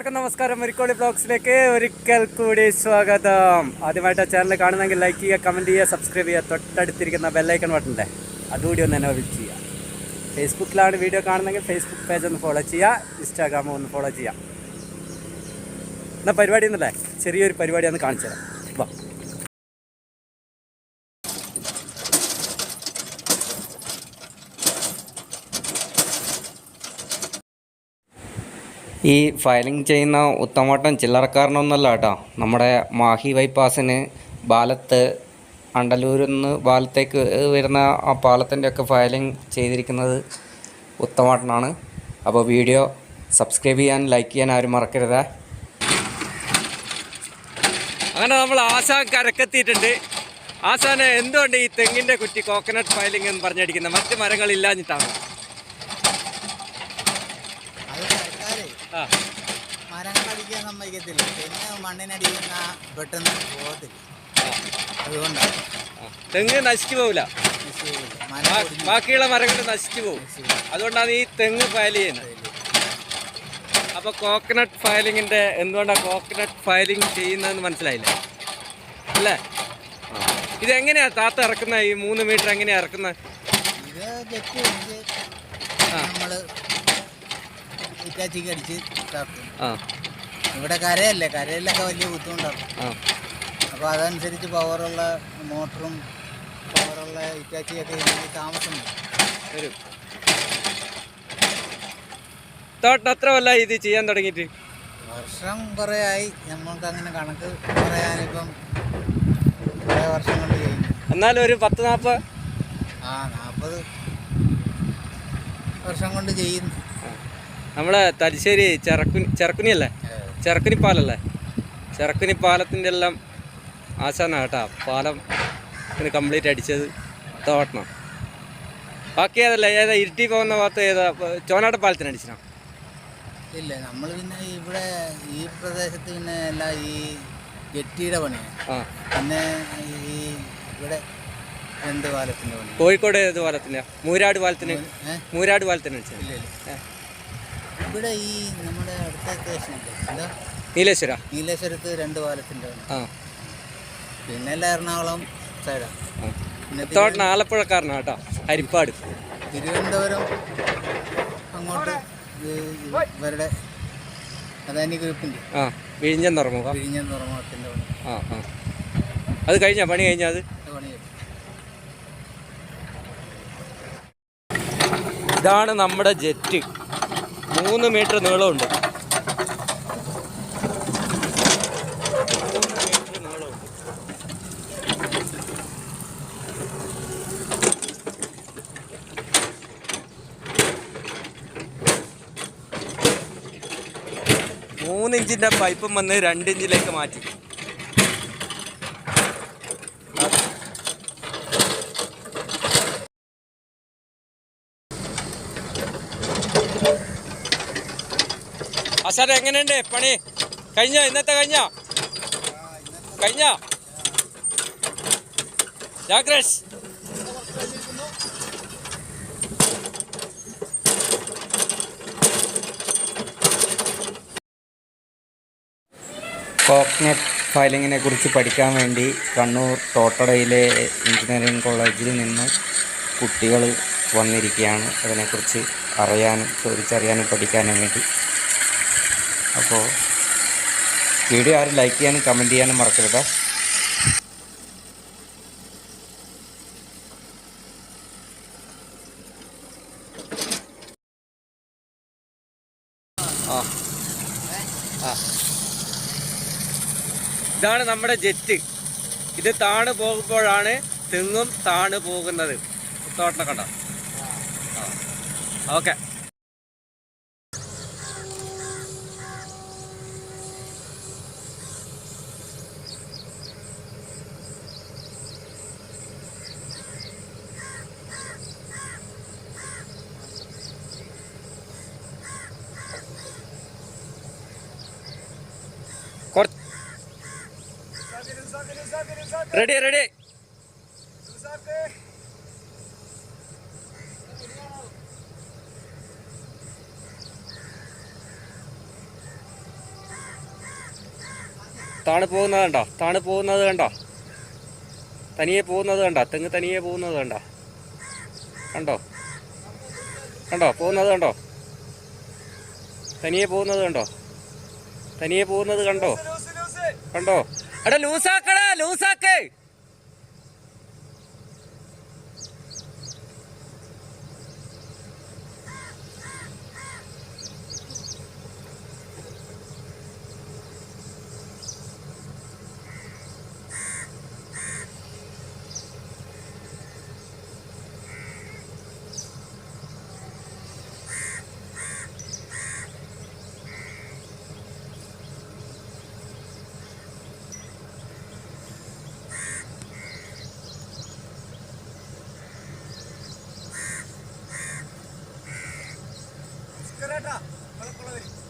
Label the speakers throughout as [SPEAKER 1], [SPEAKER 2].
[SPEAKER 1] എല്ലാവർക്കും നമസ്കാരം. മരിക്കോളി ബ്ലോഗ്സിലേക്ക് ഒരിക്കൽ കൂടി സ്വാഗതം. ആദ്യമായിട്ട് ചാനൽ കാണുന്നെങ്കിൽ ലൈക്ക് ചെയ്യുക കമന്റ് ചെയ്യുക സബ്സ്ക്രൈബ് ചെയ്യുക. തൊട്ടടുത്തിരിക്കുന്ന ബെല്ലൈക്കൺ ബട്ടണില്ലേ? അതുകൂടി ഒന്ന് എന്നെ വിളിച്ച് ചെയ്യുക ഫേസ്ബുക്കിലാണ് വീഡിയോ കാണുന്നെങ്കിൽ ഫേസ്ബുക്ക് പേജ് ഒന്ന് ഫോളോ ചെയ്യുക ഇൻസ്റ്റാഗ്രാം ഒന്ന് ഫോളോ ചെയ്യാം എന്നാൽ പരിപാടി ഒന്നല്ലേ ചെറിയൊരു പരിപാടി ഒന്ന് കാണിച്ചു തരാം ഈ ഫയലിംഗ് ചെയ്യുന്ന ഉത്തമവട്ടം ചില്ലറക്കാരനൊന്നുമല്ല കേട്ടോ. നമ്മുടെ മാഹി ബൈപ്പാസിന് ബാലത്ത് അണ്ടലൂരിൽ നിന്ന് ബാലത്തേക്ക് വരുന്ന ആ പാലത്തിന്റെയൊക്കെ ഫയലിംഗ് ചെയ്തിരിക്കുന്നത് ഉത്തമോട്ടനാണ് അപ്പോൾ വീഡിയോ സബ്സ്ക്രൈബ് ചെയ്യാൻ ലൈക്ക് ചെയ്യാൻ ആരും മറക്കരുത്. അങ്ങനെ നമ്മൾ ആശാ കരക്കെത്തിയിട്ടുണ്ട്. ആശാനെ എന്തുകൊണ്ട് ഈ തെങ്ങിന്റെ കുറ്റി കോക്കനട്ട് ഫയലിംഗ് എന്ന് പറഞ്ഞടിക്കുന്നത് മറ്റ് മരങ്ങളില്ലാഞ്ഞിട്ടാണ്
[SPEAKER 2] അത് അടിക്കാൻ സമ്മതിക്കത്തില്ല. പിന്നെ മണ്ണിനടിക്കുന്ന പെട്ടെന്ന് പോകത്തില്ല. അതുകൊണ്ടാണ്.
[SPEAKER 1] തെങ്ങ് നശിച്ചു
[SPEAKER 2] ഒടിഞ്ഞ്
[SPEAKER 1] ബാക്കിയുള്ള മരങ്ങൾ നശിച്ചു പോകും അതുകൊണ്ടാണ് ഈ തെങ്ങ് ഫയൽ ചെയ്യുന്നത് അപ്പോൾ കോക്കനട്ട് ഫയലിങ്ങിന്റെ എന്തുകൊണ്ടാണ് കോക്കനട്ട് ഫയലിംഗ് ചെയ്യുന്നതെന്ന് മനസ്സിലായില്ല? അല്ലേ? ഇതെങ്ങനെയാ താത്ത ഇറക്കുന്നത് ഈ മൂന്ന് മീറ്റർ എങ്ങനെയാ ഇറക്കുന്നത്
[SPEAKER 2] ഇത് വെച്ച്
[SPEAKER 1] ആ.
[SPEAKER 2] അടിച്ച് ഇതാക്കും. ഇവിടെ കരയല്ലേ? കരയിലൊക്കെ വലിയ ബുദ്ധിമുട്ടാണ്.
[SPEAKER 1] അപ്പൊ
[SPEAKER 2] അപ്പോൾ അതനുസരിച്ച് പവറുള്ള മോട്ടറും പവറുള്ള ഇറ്റാച്ചിയൊക്കെ ഇതിന് താമസം വരും.
[SPEAKER 1] വല്ല ഇത് ചെയ്യാൻ തുടങ്ങിയിട്ട്?
[SPEAKER 2] വർഷം കുറേ ആയി. നമ്മൾക്ക് അങ്ങനെ കണക്ക് പറയാനിപ്പം കുറേ വർഷം കൊണ്ട് ചെയ്യും
[SPEAKER 1] എന്നാലും ഒരു പത്ത് നാൽപ്പത്
[SPEAKER 2] ആ നാൽപ്പത് വർഷം കൊണ്ട് ചെയ്യുന്നു.
[SPEAKER 1] നമ്മളെ തലശ്ശേരി ചെറക്കുനി ചെറക്കുനി അല്ലേ ചെറക്കുനി പാലല്ലേ ചെറക്കുനി പാലത്തിന്റെ എല്ലാം ആശാന കേട്ടാ. പാലം ഇതിന് കംപ്ലീറ്റ് അടിച്ചത്. തോട്ടണം ബാക്കി ഏതല്ല? ഏതാ ഇരുട്ടി പോകുന്ന ഭാഗത്ത് ഏതാ? ചോനാട് പാലത്തിന് അടിച്ചിനാ
[SPEAKER 2] ഇല്ല നമ്മൾ പിന്നെ ഇവിടെ ഈ പ്രദേശത്ത് പിന്നെ എല്ലാം ഈ ജെട്ടിയുടെ പണിയാണ് പിന്നെ ഈ ഇവിടെ രണ്ട് പാലത്തിന്റെ പണി
[SPEAKER 1] കോഴിക്കോട് ഏത് പാലത്തിന്റെ മൂരാട് പാലത്തിന്? മൂരാട് പാലത്തിന്
[SPEAKER 2] ഇല്ല ഇവിടെ ഈ നമ്മുടെ അടുത്ത സ്റ്റേഷനില്ലേ? എന്താ?
[SPEAKER 1] നീലേശ്വര.
[SPEAKER 2] നീലേശ്വരത്ത് രണ്ട് പാലത്തിന്റെ
[SPEAKER 1] ആ.
[SPEAKER 2] പിന്നെ എല്ലാം എറണാകുളം സൈഡാണ് പിന്നെ
[SPEAKER 1] തോട്ടണ ആലപ്പുഴക്കാരനാ കേട്ടോ ഹരിപ്പാട്
[SPEAKER 2] തിരുവനന്തപുരം അങ്ങോട്ട് ഇത് ഇവരുടെ അദാനി ഗ്രൂപ്പിന്റെ.
[SPEAKER 1] ആ വിഴിഞ്ഞം തുറമുഖം.
[SPEAKER 2] വിഴിഞ്ഞ തുറമുഖത്തിന്റെ പണി.
[SPEAKER 1] ആ ആ. അത് കഴിഞ്ഞാ? പണി കഴിഞ്ഞാ അത്?
[SPEAKER 2] അത് പണി ചെയ്തു.
[SPEAKER 1] ഇതാണ് നമ്മുടെ ജെറ്റ്. മൂന്ന് മീറ്റർ നീളമുണ്ട്. മൂന്നിഞ്ചിന്റെ പൈപ്പും വന്ന് രണ്ടിഞ്ചിലേക്ക് മാറ്റി. അസാർ എങ്ങനെയുണ്ട്? പണി കഴിഞ്ഞ? ഇന്നത്തെ കഴിഞ്ഞ? കഴിഞ്ഞ? ജാഗ്രസ്. കോക്നെറ്റ് ഫയലിങ്ങിനെ കുറിച്ച് പഠിക്കാൻ വേണ്ടി കണ്ണൂർ തോട്ടടയിലെ എഞ്ചിനീയറിംഗ് കോളേജിൽ നിന്ന് കുട്ടികൾ വന്നിരിക്കുകയാണ്. അതിനെക്കുറിച്ച് അറിയാനും ചോദിച്ചറിയാനും പഠിക്കാനും വേണ്ടി. അപ്പോൾ വീഡിയോ ആരും ലൈക്ക് ചെയ്യാനും കമന്റ് ചെയ്യാനും മറക്കരുത്. ഇതാണ് നമ്മുടെ ജെറ്റ്. ഇത് താണു പോകുമ്പോഴാണ് തെങ്ങും താണു പോകുന്നത്. തോട്ടം കണ്ടോ? ഓക്കെ കുറച്ച് റെഡി റെഡി താണ് പോകുന്നത് കണ്ടോ? താണ് പോകുന്നത് കണ്ടോ? തനിയെ പോകുന്നത് കണ്ടോ? തെങ്ങ് തനിയെ പോകുന്നത് കണ്ടോ? കണ്ടോ? കണ്ടോ? പോകുന്നത് കണ്ടോ? തനിയെ പോകുന്നത് കണ്ടോ? തനിയെ പോകുന്നത് കണ്ടോ? കണ്ടോ? എടാ ലൂസാക്കടാ ലൂസാക്കേ.
[SPEAKER 2] Para por
[SPEAKER 1] la derecha.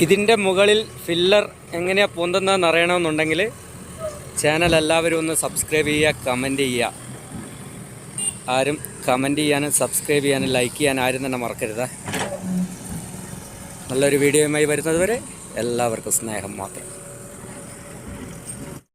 [SPEAKER 1] ഇതിന്റെ മുകളിൽ ഫില്ലർ എങ്ങനെയാണ് പൊന്തുന്നതെന്ന് അറിയണമെന്നുണ്ടെങ്കിൽ ചാനൽ എല്ലാവരും ഒന്ന് സബ്സ്ക്രൈബ് ചെയ്യുക കമന്റ് ചെയ്യുക. ആരും കമന്റ് ചെയ്യാനും സബ്സ്ക്രൈബ് ചെയ്യാനും ലൈക്ക് ചെയ്യാനും ആരും തന്നെ മറക്കരുത്. നല്ലൊരു വീഡിയോയുമായി വരുന്നതുവരെ എല്ലാവർക്കും സ്നേഹം മാത്രം.